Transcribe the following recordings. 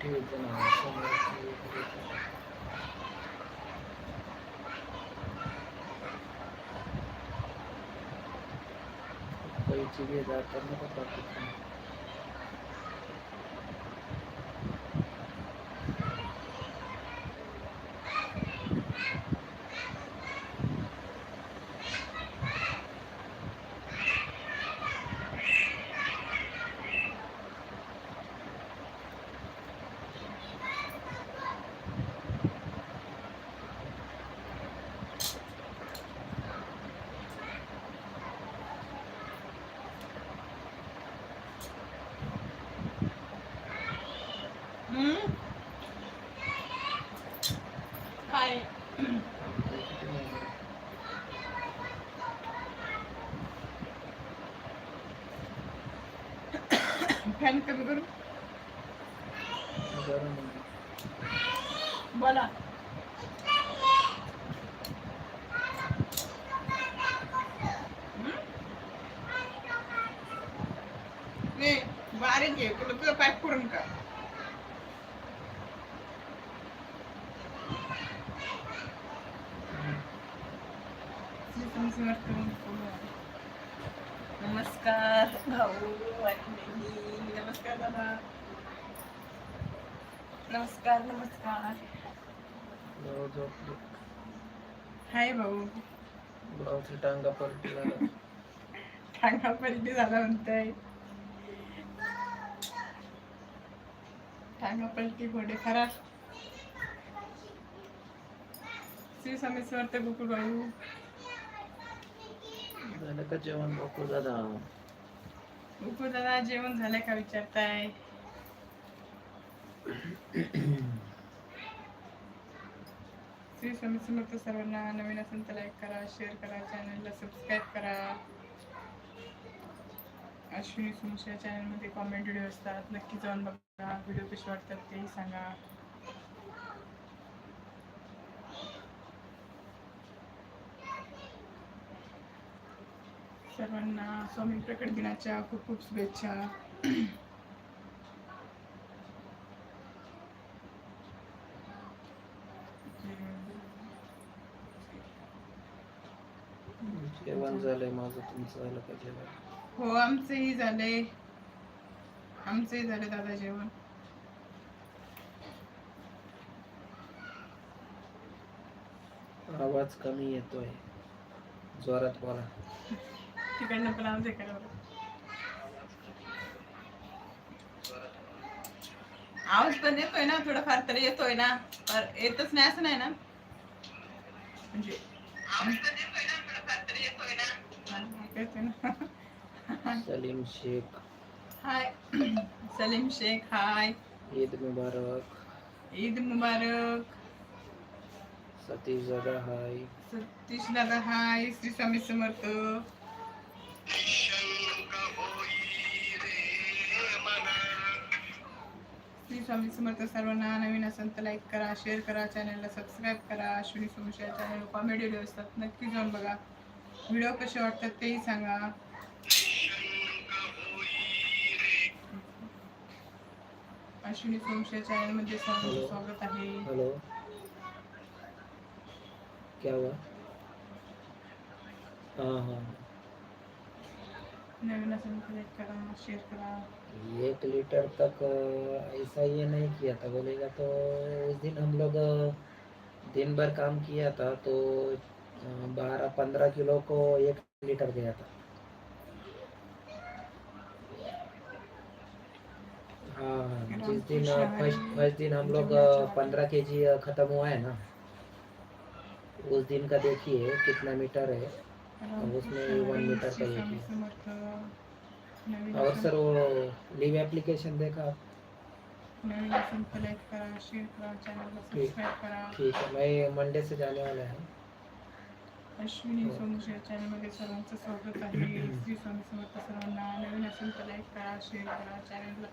टीव्हीचं नाव पैसे घे जातात ना फॅन कमी करू बोला हम्म? बारीक आहे तुला तुझं पॅक करून का नमस्कार भाऊ आणि बहिणी. नमस्कार दादा नमस्कार नमस्कार. भाऊ हाय भाऊ. भाऊची टांगा पलटी झाला टांगा पलटी झाला म्हणताय टांगा पलटी घोडे खराब श्री गोकुळ भाऊ. झालं का जेवण? दादा गोकुळ दादा जेवण झालंय का विचारताय? श्री स्वामी समर्थ सर्वांना नवीन असेल तर लाईक करा शेअर करा चॅनलला सबस्क्राईब करा. अश्विनी सुमशा चॅनलमध्ये कॉमेंट व्हिडिओ असतात. नक्की जाऊन बघा. व्हिडिओ कसे वाटतात तेही सांगा. सर्वांना स्वामी प्रकट दिनाच्या खूप खूप शुभेच्छा. जेवण झालंय माझं तुमचं झालं का जेवण? हो आमचंही झालंय. आमचंही झालं दादा जेवण. आवाज कमी येतोय. जोरात बोला. तिकडनं पण आमचे आवाज पण येतोय ना थोडाफार तरी येतोय ना पर येतच नाही असं नाही ना. म्हणजे ना. सलीम शेख. हाय. सलीम शेख हाय. ईद मुबारक. ईद मुबारक. सतीश दादा हाय. सतीश दादा हाय. श्री स्वामी समर्थ. श्री स्वामी समर्थ सर्वांना नवीन असेल तर लाईक करा शेअर करा चॅनलला सबस्क्राईब करा. अश्विनी सुमशा चॅनल कॉमेडी व्हिडिओ असतात. नक्की जाऊन बघा. व्हिडिओ कसे वाटतात तेही सांगा अश्विनी सुमशा चॅनलमध्ये सर्वांचं स्वागत आहे। हेलो। क्या हुआ? हाँ हाँ नवीन असेल करा शेअर करा. एक लीटर तक ऐसा ये नहीं किया था। बोलेगा तो उस दिन हम लोग दिन भर काम किया था तो बारह पंद्रह किलो को एक लीटर गया था। हाँ जिस दिन फ़र्स्ट फ़र्स्ट दिन हम लोग पंद्रह के जी खत्म हुआ है ना उस दिन का देखिए कितना मीटर है उसमें वन मीटर का एक और सर वो लीव एप्लीकेशन देखा आप? ठीक है मैं मंडे से जाने वाला है। अश्विनी. सोमशेर चॅनलमध्ये सर्वांचं स्वागत आहे. श्री स्वामी समर्थ सर्वांना नवीन असेल तर लाईक करा शेअर करा चॅनलला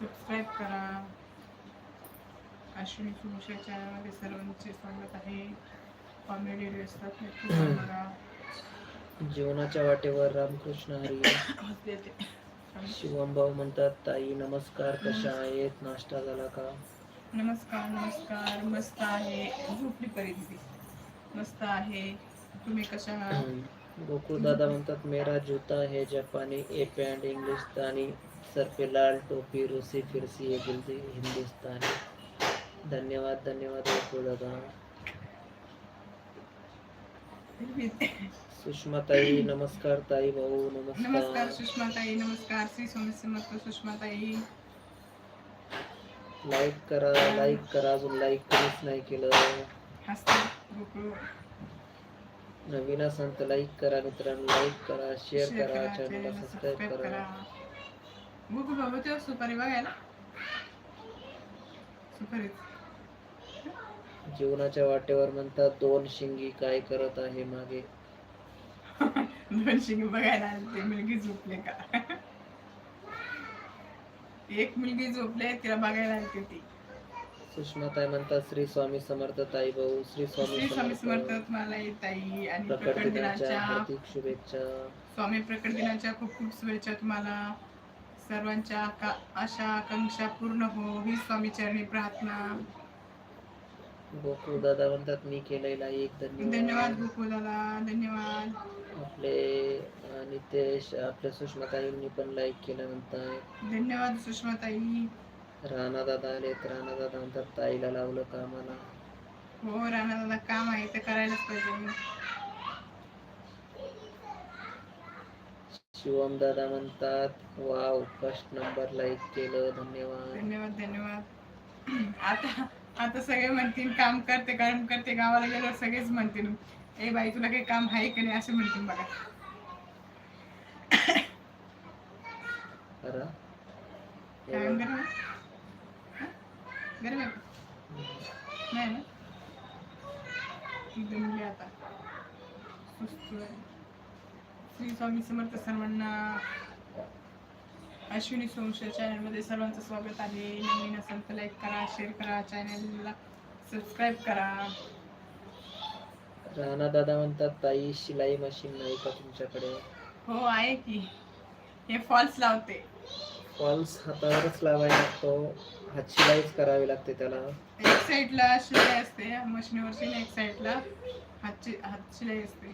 सबस्क्राईब करा. अश्विनी चॅनलमध्ये सर्वांचे स्वागत आहे. कॉमेडी असतात नक्की बघा जीवनाच्या वाटेवर रामकृष्ण हरी. शिवम भाऊ म्हणतात ताई नमस्कार कशा आहेत? नाश्ता झाला का? नमस्कार नमस्कार. मस्त आहे. झोपली परिस्थिती. मस्त आहे. तुम्ही कशा आहात गोकुळ दादा म्हणतात मेरा जूता है जापानी ए पॅन्ट इंग्लिशतानी सर पे लाल टोपी रूसी फिरसी ये दिल्ली हिंदुस्तानी। धन्यवाद धन्यवाद गोकुळ दादा। सुषमा ताई नमस्कार ताई भाऊ नमस्कार। नमस्कार सुषमा ताई नमस्कार। श्री स्वामी समर्थ सुषमा ताई लाईक करा लाईक करा अजून लाईक कधीच नाही केलं. हसते गोकुळ। नवीन असाल तर लाईक करा मित्रांनो लाईक करा शेअर करा चॅनलला चॅनलला सबस्क्राईब करा. गोकुळ बाबा तेव्हा सुपारी बघायला. सुपारी जीवनाच्या वाटेवर म्हणतात दोन शिंगी काय करत आहे मागे? दोन शिंग बघायला आले ते मुलगी झोपले का? एक मुलगी झोपले तिला बघायला आली ती सुषमाताई म्हणतात श्री स्वामी समर्थ ताई भाऊ श्री श्री स्वामी स्वामी समर्थ. समर्थ तुम्हाला ताई आणि प्रकट दिनाच्या हार्दिक शुभेच्छा. स्वामी प्रकट दिनाच्या खूप खूप शुभेच्छा तुम्हाला. सर्वांच्या आका- आशा आकांक्षा पूर्ण हो. ही स्वामी चरणी प्रार्थना. गोकुळ दादा म्हणतात मी केलंय लाईक धन्यवाद. धन्यवाद गोकुळ दादा धन्यवाद. आपले अं, नितेश आपल्या सुषमाताईंनी पण लाईक केलं म्हणताय धन्यवाद सुषमा ताई राणा दादा आलेत राणा दादा म्हणतात ताईला लावलं कामाला. हो राणा दादा काम आहे ते करायलाच पाहिजे शिवम दादा म्हणतात वाव फर्स्ट नंबर लाईक केलं धन्यवाद. धन्यवाद धन्यवाद. आता आता सगळे म्हणतील काम करते काम करते गावाला गेल्यावर सगळेच म्हणतील. ए बाई तुला काही काम आहे की नाही? असं म्हणतील बघा. खरा? गरम आहे का? नाही ना? दमली आता सुस्त आहे. श्री स्वामी समर्थ सर्वांना अश्विनी सोमशे चॅनलमध्ये सर्वांचं स्वागत आहे. नवीन असेल तर लाईक करा शेअर करा चॅनलला सबस्क्राईब करा. राणा दादा म्हणतात ताई शिलाई मशीन नाही का तुमच्याकडे? हो आहे की. हे फॉल्स लावते. फॉल्स हातावरच लावायला लागतो. हात शिलाईच करावी लागते त्याला. एक साईडला शिलाई असते. मशीनवरची आणि एक साईडला हात शिलाई असते.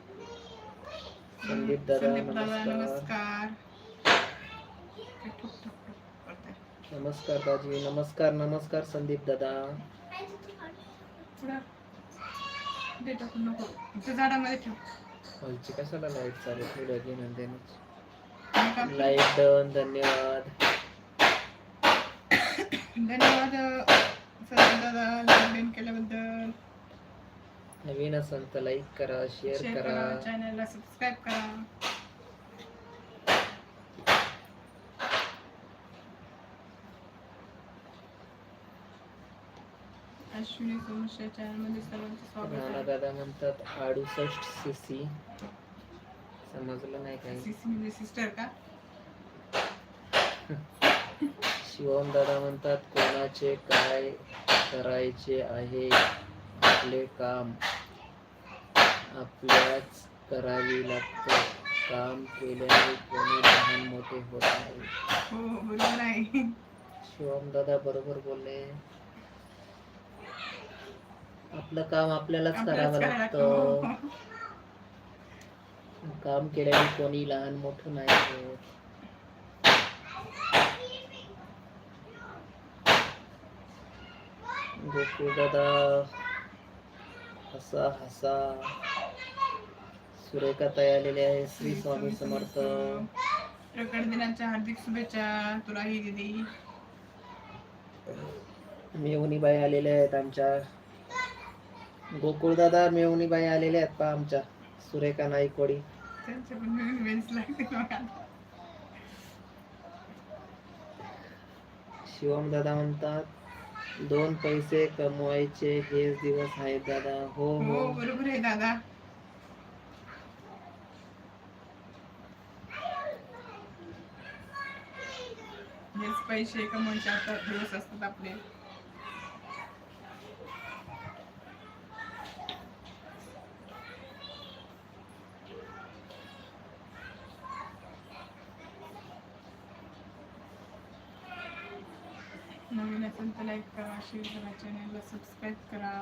संदीप दादा, संदीप दादा नमस्कार. नमस्कार. ते ठुक ठुक ठुक करते. नमस्कार दाजी. नमस्कार नमस्कार संदीप दादा. पुढं. दे टाकून नको. इथं झाडामध्ये ठेव. हॉलची कशाला लाइट चालू आणि काम- लाइट डन धन्यवाद. धन्यवाद दादा लॉगिन केल्याबद्दल. नवीन असेल तर लाईक करा शेअर करा. चॅनलला सबस्क्राईब करा. अश्विनी सोमशा चॅनलमध्ये सर्वांचं स्वागत आहे. दादा म्हणतात अडुसष्ट सी सी समजलं नाही काही. सीसी म्हणजे सिस्टर का? शिवम दादा म्हणतात कोणाचे काय करायचे आहे आपले काम? आपल्याच करावी लागते. काम केल्याने कोणी लहान मोठे होत नाही. हो हो, शिवम दादा बरोबर बोलले. आपलं काम आपल्यालाच करावं लागतं. लागतं. काम केल्याने कोणी लहान मोठं नाही होत. दादा हसा हसा. सुरेखा ताई आलेले आहे श्री स्वामी समर्थ. प्रकट दिनाच्या हार्दिक शुभेच्छा तुलाही दिदी. मेवणीबाई आलेल्या आहेत आमच्या. गोकुळ दादा मेवणीबाई आलेल्या आहेत पहा आमच्या. सुरेखा नाईकवाडी. लागते बघा. शिवम दादा म्हणतात दोन पैसे कमवायचे हेच दिवस आहेत दादा. हो हो. हो बरोबर आहे दादा. हेच पैसे कमवायचे आता दिवस असतात आपले नवीन असेल तर लाईक करा शेअर करा चॅनलला सबस्क्राईब करा.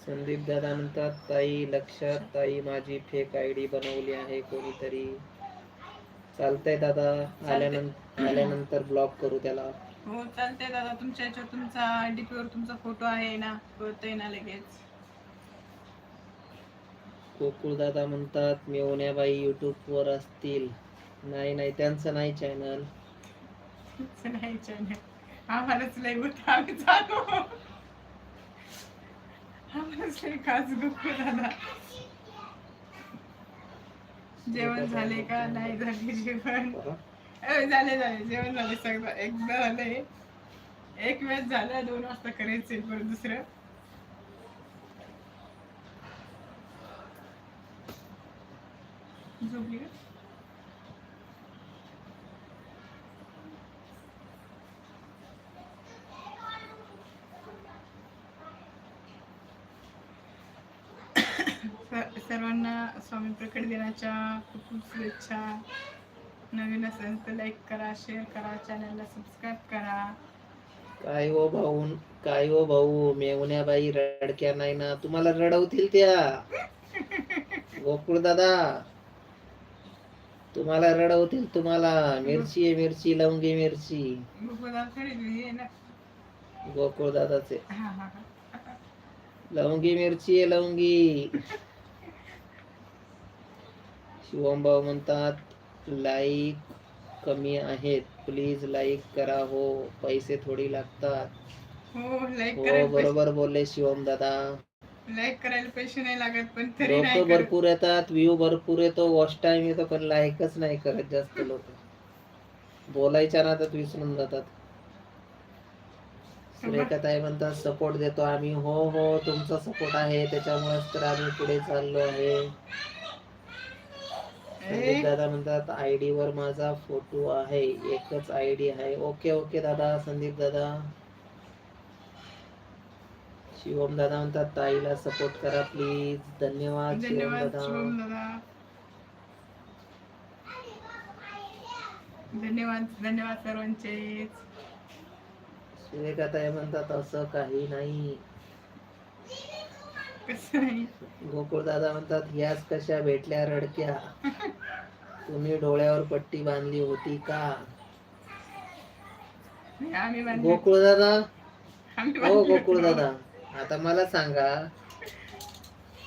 संदीप दादा म्हणतात ताई लक्षात ताई माझी फेक आय डी बनवली आहे कोणीतरी. चालतंय दादा आल्यानंतर आल्यानंतर ब्लॉक करू त्याला. हो चालतंय दादा. तुमच्या याच्यावर तुमचा डीपी वर तुमचा फोटो आहे ना कळतंय ना लगेच. गोकुळ दादा म्हणतात मेवण्याबाई युट्यूब वर असतील. नाही नाही त्यांचं नाही चॅनल तुमचं नाही चॅनल आम्हालाच लय होत आम्ही चालू आम्हालाच लय खास दादा जेवण झाले का? नाही झाले जेवण. अरे झाले झाले. जेवण झाले सगळं. एकदा झालंय एक वेळ झालं दोन वाजता करायचंय परत दुसरं. झोपली का? सर्वांना स्वामी प्रकट दिनाच्या खूप खूप शुभेच्छा. नवीन असेल तर लाईक करा शेअर करा चॅनलला सबस्क्राईब करा. काय हो भाऊ? काय हो भाऊ? मेवण्याबाई रडक्या नाही ना. तुम्हाला रडवतील त्या. गोकुळ दादा तुम्हाला रडवतील तुम्हाला. मिरची आहे मिरची लवंगी मिरची. गोकुळ दादाचे. लवंगी मिरची आहे लवंगी. शिवम भाऊ म्हणतात लाईक कमी आहेत. प्लीज लाईक करा. हो पैसे थोडी लागतात. हो लाईक हो करायला बरोबर बोलले शिवम दादा. लाईक करायला पैसे नाही लागत पण तरी लोक नाही करत. भरपूर येतात व्ह्यू भरपूर येतो वॉच टाइम येतो पण लाईकच नाही करत जास्त लोक. बोलायच्या नादात विसरून जातात. सुरेखाताई म्हणतात सपोर्ट देतो आम्ही. हो हो तुमचा सपोर्ट आहे. त्याच्यामुळेच तर आम्ही पुढे चाललो आहे. संदीप दादा म्हणतात आयडी वर माझा फोटो आहे. एकच आयडी आहे. ओके ओके दादा. संदीप दादा. शिवम दादा म्हणतात ताईला सपोर्ट करा प्लीज धन्यवाद शिवम दादा. धन्यवाद धन्यवाद सर्वांचे सुरेखाताई म्हणतात असं काही नाही. गोकुळ दादा म्हणतात याच कशा भेटल्या रडक्या? तुम्ही डोळ्यावर पट्टी बांधली होती का? गोकुळ दादा हो गोकुळ दादा आता मला सांगा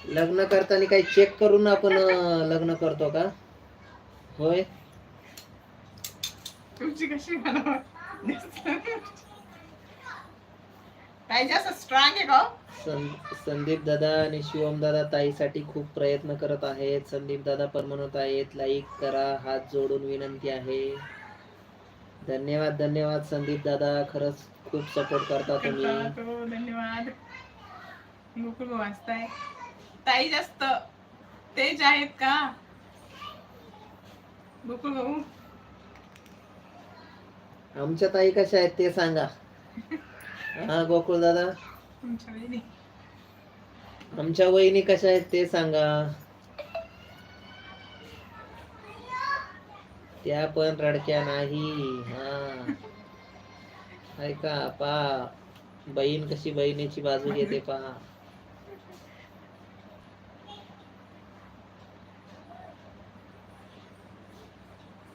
लग्न करताना काही चेक करून आपण लग्न करतो का? होय? तुमची कशी मला स्ट्रॉंग आहे हो? संदीप दादा आणि शिवम दादा ताईसाठी खूप प्रयत्न करत आहेत. संदीप दादा पण म्हणत आहेत लाईक करा हात जोडून विनंती आहे. धन्यवाद धन्यवाद संदीप दादा. खरंच खूप सपोर्ट करता तुम्ही. धन्यवाद. गोकुळ भाऊ वाचताय. ताई जास्त तेज आहेत का? गोकुळ भाऊ. आमच्या ताई कशा आहेत ते सांगा. हा गोकुळ दादा? आमच्या वहिनी. कशा आहेत ते सांगा. त्या पण रडक्या नाही. हा. ऐका पा. बहीण कशी बहिणीची बाजू घेते पहा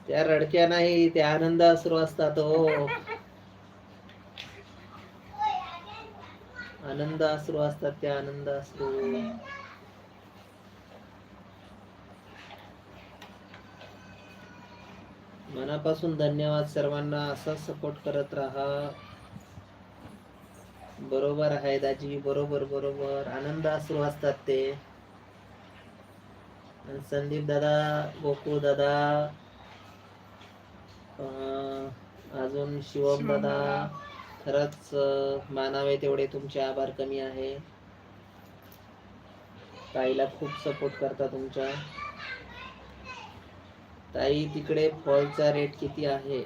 त्या रडक्या नाही त्या आनंद अश्रू असतात हो. आनंद अश्रू असतात त्या आनंद अश्रू मनापासून धन्यवाद सर्वांना. असंच सपोर्ट करत राहा. बरोबर आहे दाजी बरोबर बरोबर. आनंद अश्रू असतात ते. संदीप दादा गोकुळ दादा अं, अजून शिवम दादा. खरंच मानावे तेवढे तुमचे आभार कमी आहे. ताईला खूप सपोर्ट करता तुमच्या. ताई तिकडे फॉलचा रेट किती आहे?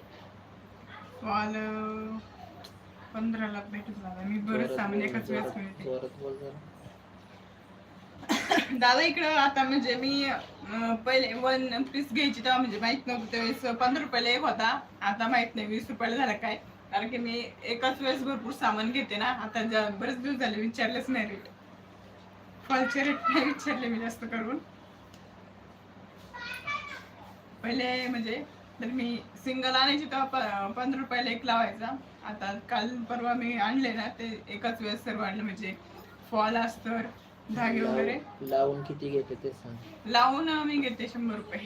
कॉल पंधराला झाला मी बरंच एकाच वेळेस जोरात- मिळते. जोरात बोल जरा. दादा इकडं आता म्हणजे मी अं, पहिले वन पीस घ्यायची तेव्हा म्हणजे माहीत नव्हतं त्यावेळेस पंधरा रुपयाला एक होता. आता माहीत नाही वीस रुपयाला झाला काय. कारण की मी एकाच वेळेस भरपूर सामान घेते ना. आता ज्या- बरेच दिवस झाले विचारलेच नाही रेट फॉलचे रेट नाही विचारले मी जास्त करून. पहिले म्हणजे तर मी सिंगल आणायची तेव्हा पंधरा रुपयाला एक लावायचा. आता काल परवा मी आणले ना ते एकाच वेळेस सर्व आणले. म्हणजे फॉल अस्तर धागे वगैरे. लाव- लावून किती घेते ते सांग. लावून मी घेते शंभर रुपये.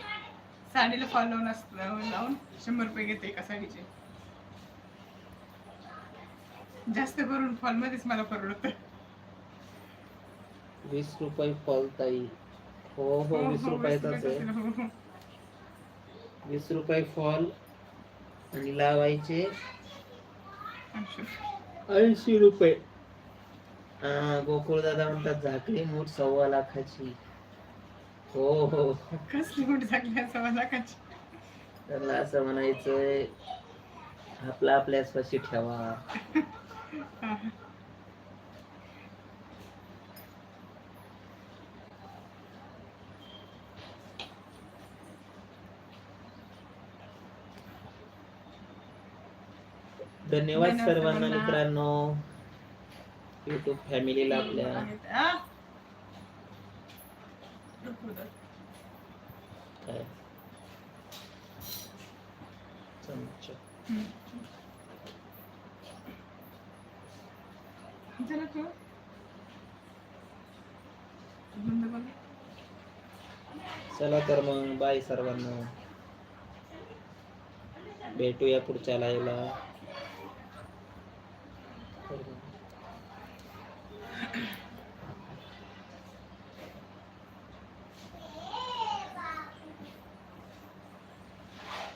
साडीला फॉल लावून असतं लावून शंभर रुपये घेते एका साडीचे. जास्त करून फॉल मध्येच मला परवडत. वीस रुपये फॉल ताई. हो हो वीस रुपयाचाच आहे. वीस रुपये फॉल आणि लावायचे ऐंशी रुपये. हा गोकुळ दादा म्हणतात झाकली मूठ सव्वा लाखाची. हो हो. कसली मोठी झाकली मला काची त्यांना असं म्हणायचंय आपला आपल्या स्वशी ठेवा. धन्यवाद सर्वांना. मित्रांनो. युट्यूब फॅमिलीला आपल्या. चमचा हम्म. झालं का? बंद कर. चला तर मग बाय सर्वांना. भेटूया पुढच्या लाईव्हला